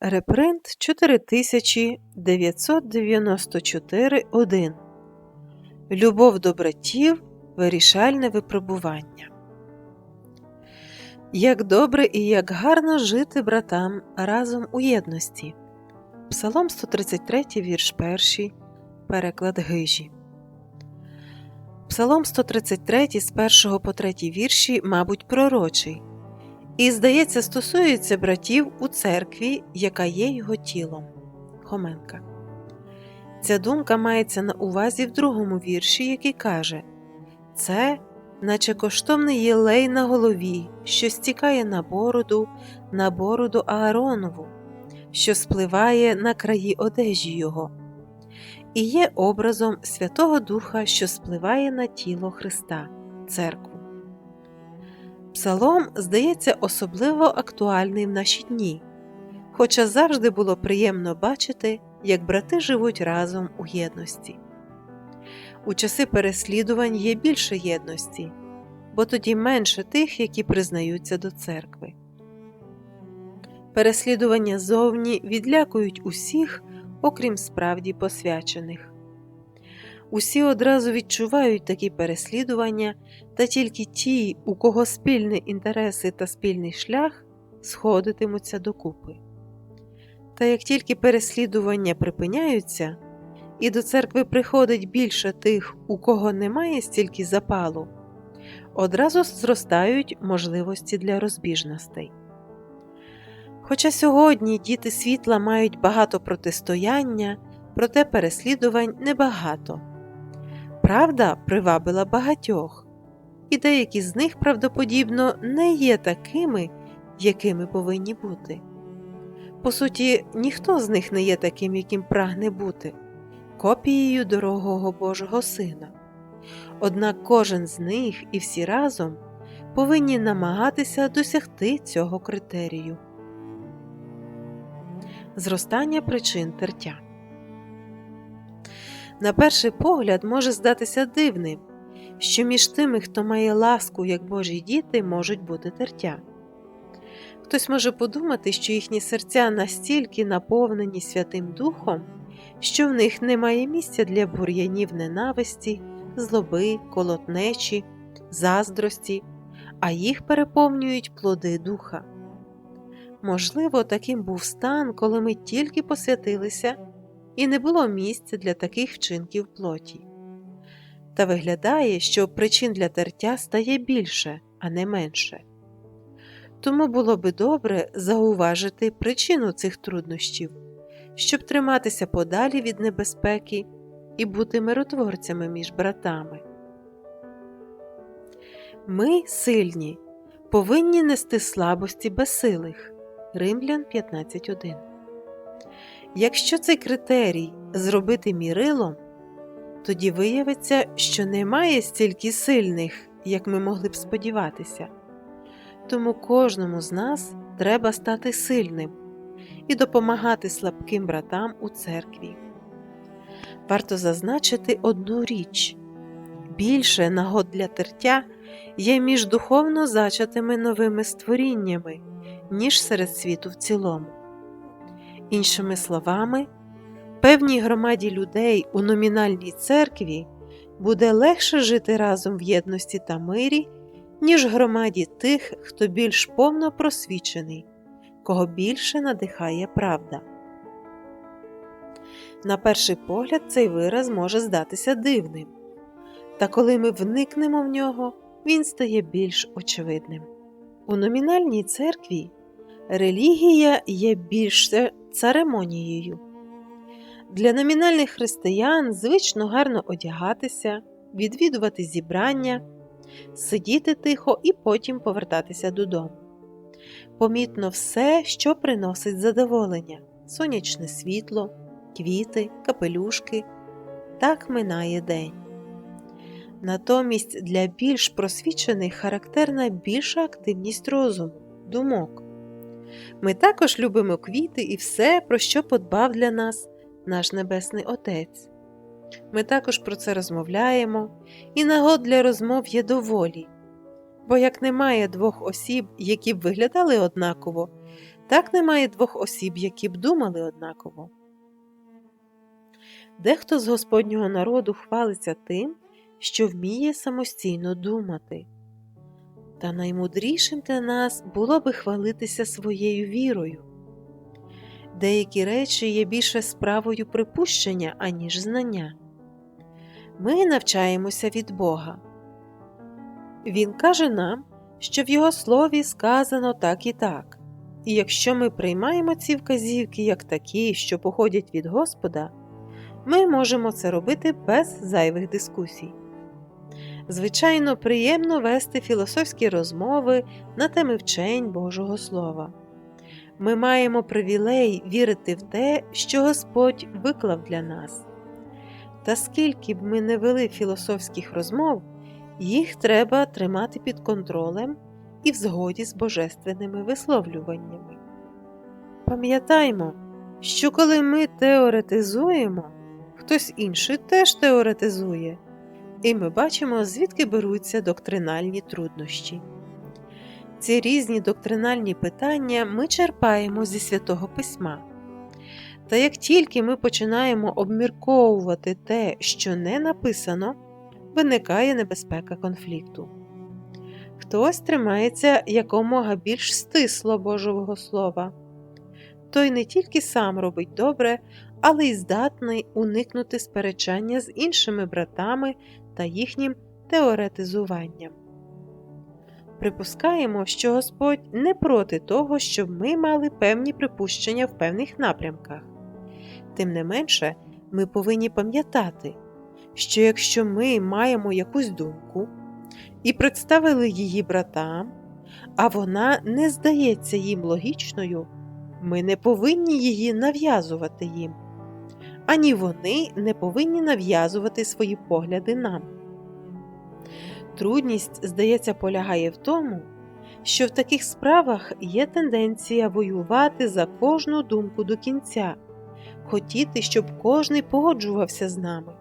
Репринт 4994.1 Любов до братів вирішальне випробування. Як добре і як гарно жити братам разом у єдності. Псалом 133, вірш 1, переклад Гижі. Псалом 133 з 1 по 3 вірші, мабуть, пророчий. І, здається, стосується братів у церкві, яка є його тілом. Хоменка. Ця думка мається на увазі в другому вірші, який каже Це, наче коштовний єлей на голові, що стікає на бороду, на бороду Ааронову, що спливає на краї одежі його, і є образом Святого Духа, що спливає на тіло Христа, церкву. Псалом здається особливо актуальний в наші дні, хоча завжди було приємно бачити, як брати живуть разом у єдності. У часи переслідувань є більше єдності, бо тоді менше тих, які признаються до церкви. Переслідування зовні відлякують усіх, окрім справді посвячених. Усі одразу відчувають такі переслідування, та тільки ті, у кого спільні інтереси та спільний шлях, сходитимуться докупи. Та як тільки переслідування припиняються, і до церкви приходить більше тих, у кого немає стільки запалу, одразу зростають можливості для розбіжностей. Хоча сьогодні діти світла мають багато протистояння, проте переслідувань небагато. Правда привабила багатьох, і деякі з них правдоподібно не є такими, якими повинні бути. По суті, ніхто з них не є таким, яким прагне бути, копією дорогого Божого Сина. Однак кожен з них і всі разом повинні намагатися досягти цього критерію. Зростання причин тертя. На перший погляд може здатися дивним, що між тими, хто має ласку, як Божі діти, можуть бути тертя. Хтось може подумати, що їхні серця настільки наповнені Святим Духом, що в них немає місця для бур'янів ненависті, злоби, колотнечі, заздрості, а їх переповнюють плоди духа. Можливо, таким був стан, коли ми тільки посвятилися і не було місця для таких вчинків плоті. Та виглядає, що причин для тертя стає більше, а не менше. Тому було би добре зауважити причину цих труднощів, щоб триматися подалі від небезпеки і бути миротворцями між братами. Ми сильні, повинні нести слабості безсилих. Римлян 15.1 Якщо цей критерій зробити мірилом, тоді виявиться, що немає стільки сильних, як ми могли б сподіватися. Тому кожному з нас треба стати сильним і допомагати слабким братам у церкві. Варто зазначити одну річ більше нагод для тертя є між духовно зачатими новими створіннями, ніж серед світу в цілому. Іншими словами, певній громаді людей у номінальній церкві буде легше жити разом в єдності та мирі, ніж громаді тих, хто більш повно просвічений, кого більше надихає правда. На перший погляд, цей вираз може здатися дивним, та коли ми вникнемо в нього, він стає більш очевидним. У номінальній церкві релігія є більше церемонією. Для номінальних християн звично гарно одягатися, відвідувати зібрання, сидіти тихо і потім повертатися додому. Помітно все, що приносить задоволення, сонячне світло, квіти, капелюшки. Так минає день. Натомість для більш просвічених характерна більша активність розуму, думок. Ми також любимо квіти і все, про що подбав для нас наш Небесний Отець. Ми також про це розмовляємо, і нагод для розмов є доволі, бо як немає двох осіб, які б виглядали однаково, Так немає двох осіб, які б думали однаково. Дехто з Господнього народу хвалиться тим, що вміє самостійно думати. Та наймудрішим для нас було би хвалитися своєю вірою. Деякі речі є більше справою припущення, аніж знання. Ми навчаємося від Бога. Він каже нам, що в Його слові сказано так і так, і якщо ми приймаємо ці вказівки як такі, що походять від Господа, ми можемо це робити без зайвих дискусій. Звичайно, приємно вести філософські розмови на теми вчень Божого Слова. Ми маємо привілей вірити в те, що Господь виклав для нас. Та скільки б ми не вели філософських розмов, їх треба тримати під контролем і в згоді з божественними висловлюваннями. Пам'ятаймо, що коли ми теоретизуємо, хтось інший теж теоретизує, і ми бачимо, звідки беруться доктринальні труднощі. Ці різні доктринальні питання ми черпаємо зі святого письма. Та як тільки ми починаємо обмірковувати те, що не написано, виникає небезпека конфлікту. Хтось тримається якомога більш стисло Божого Слова, той не тільки сам робить добре, але й здатний уникнути сперечання з іншими братами та їхнім теоретизуванням. Припускаємо, що Господь не проти того, щоб ми мали певні припущення в певних напрямках. Тим не менше, ми повинні пам'ятати, що якщо ми маємо якусь думку і представили її братам, а вона не здається їм логічною, ми не повинні її нав'язувати їм, ані вони не повинні нав'язувати свої погляди нам. Трудність, здається, полягає в тому, що в таких справах є тенденція воювати за кожну думку до кінця, хотіти, щоб кожний погоджувався з нами,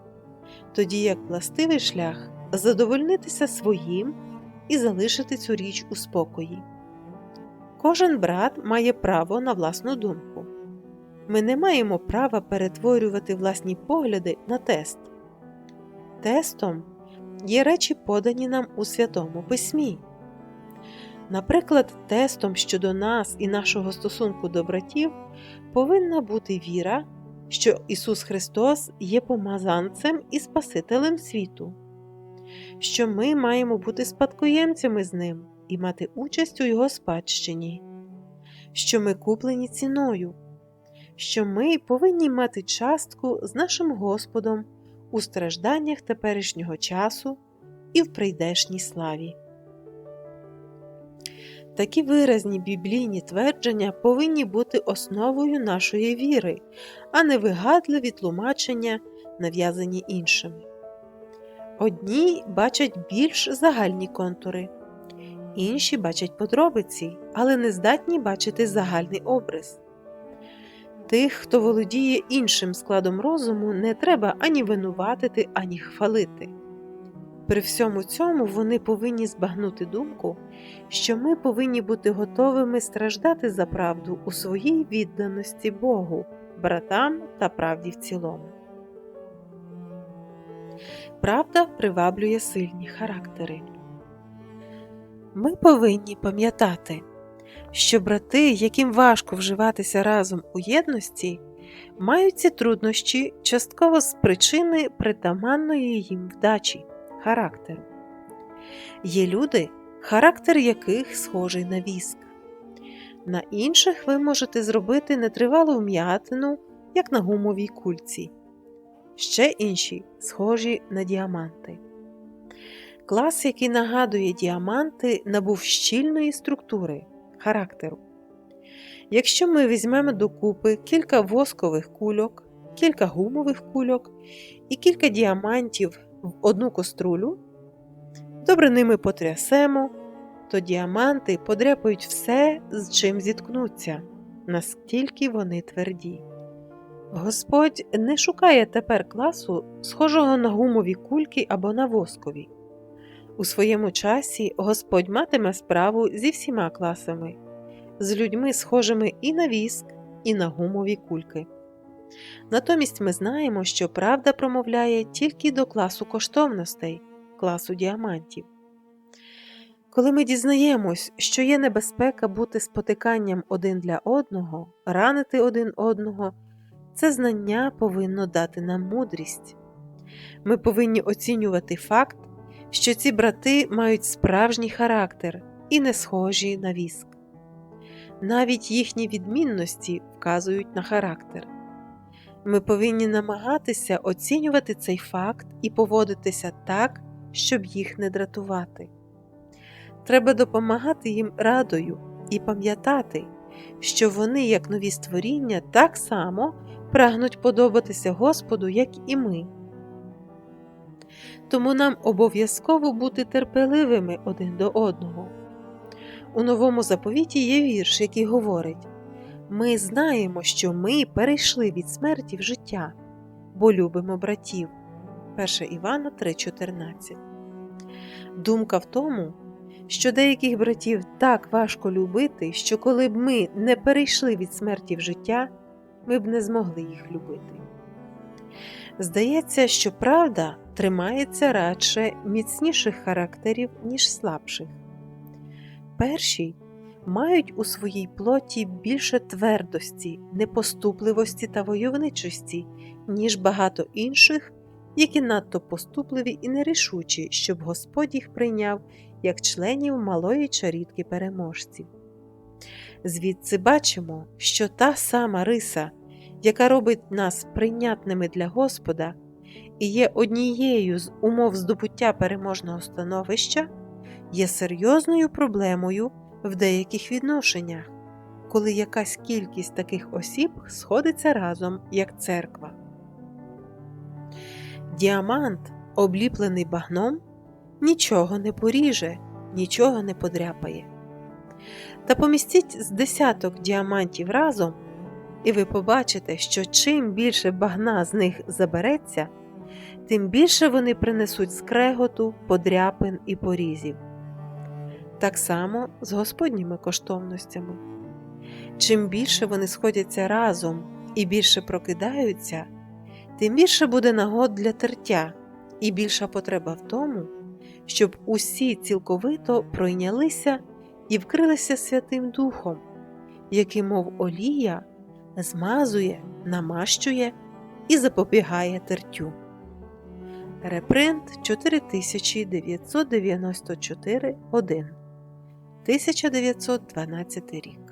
тоді як властивий шлях задовольнитися своїм і залишити цю річ у спокої. Кожен брат має право на власну думку. Ми не маємо права перетворювати власні погляди на тест. Тестом є речі, подані нам у Святому Письмі. Наприклад, тестом щодо нас і нашого стосунку до братів повинна бути віра, що Ісус Христос є помазанцем і Спасителем світу, що ми маємо бути спадкоємцями з Ним і мати участь у Його спадщині, що ми куплені ціною, що ми повинні мати частку з нашим Господом у стражданнях теперішнього часу і в прийдешній славі. Такі виразні біблійні твердження повинні бути основою нашої віри, а не вигадливі тлумачення, нав'язані іншими. Одні бачать більш загальні контури, інші бачать подробиці, але не здатні бачити загальний образ. Тих, хто володіє іншим складом розуму, не треба ані винуватити, ані хвалити. При всьому цьому вони повинні збагнути думку, що ми повинні бути готовими страждати за правду у своїй відданості Богу, братам та правді в цілому. Правда приваблює сильні характери. Ми повинні пам'ятати, що брати, яким важко вживатися разом у єдності, мають ці труднощі частково з причини притаманної їм вдачі характеру. Є люди, характер яких схожий на віск. На інших ви можете зробити нетривалу вм'ятину, як на гумовій кульці, ще інші схожі на діаманти. Клас, який нагадує діаманти, набув щільної структури характеру. Якщо ми візьмемо докупи кілька воскових кульок, кілька гумових кульок і кілька діамантів в одну кострулю, добре ними потрясемо, то діаманти подряпають все, з чим зіткнуться, настільки вони тверді. Господь не шукає тепер класу, схожого на гумові кульки або на воскові. У своєму часі Господь матиме справу зі всіма класами. з людьми, схожими і на віск, і на гумові кульки. Натомість ми знаємо, що правда промовляє тільки до класу коштовностей, класу діамантів. Коли ми дізнаємось, що є небезпека бути спотиканням один для одного, ранити один одного, це знання повинно дати нам мудрість. Ми повинні оцінювати факт, що ці брати мають справжній характер і не схожі на віск. Навіть їхні відмінності вказують на характер. Ми повинні намагатися оцінювати цей факт і поводитися так, щоб їх не дратувати. Треба допомагати їм радою і пам'ятати, що вони, як нові створіння, так само прагнуть подобатися Господу, як і ми. Тому нам обов'язково бути терпеливими один до одного. У новому заповіті є вірш, який говорить Ми знаємо, що ми перейшли від смерті в життя, бо любимо братів. 1 Івана 3,14. Думка в тому, що деяких братів так важко любити, що коли б ми не перейшли від смерті в життя, ми б не змогли їх любити. Здається, що правда тримається радше міцніших характерів, ніж слабших. Перші мають у своїй плоті більше твердості, непоступливості та войовничості, ніж багато інших, які надто поступливі і нерішучі, щоб Господь їх прийняв як членів малої чарітки переможців. Звідси бачимо, що та сама риса, яка робить нас прийнятними для Господа, і є однією з умов здобуття переможного становища, є серйозною проблемою в деяких відношеннях, коли якась кількість таких осіб сходиться разом як церква. Діамант, обліплений багном, нічого не поріже, нічого не подряпає. Та помістіть з десяток діамантів разом, і ви побачите, що чим більше багна з них забереться, тим більше вони принесуть скреготу, подряпин і порізів. Так само з Господніми коштовностями. Чим більше вони сходяться разом і більше прокидаються, тим більше буде нагод для тертя, і більша потреба в тому, щоб усі цілковито пройнялися і вкрилися Святим Духом, який, мов олія, змазує, намащує і запобігає тертю. Репринт 4994 1 1912 рік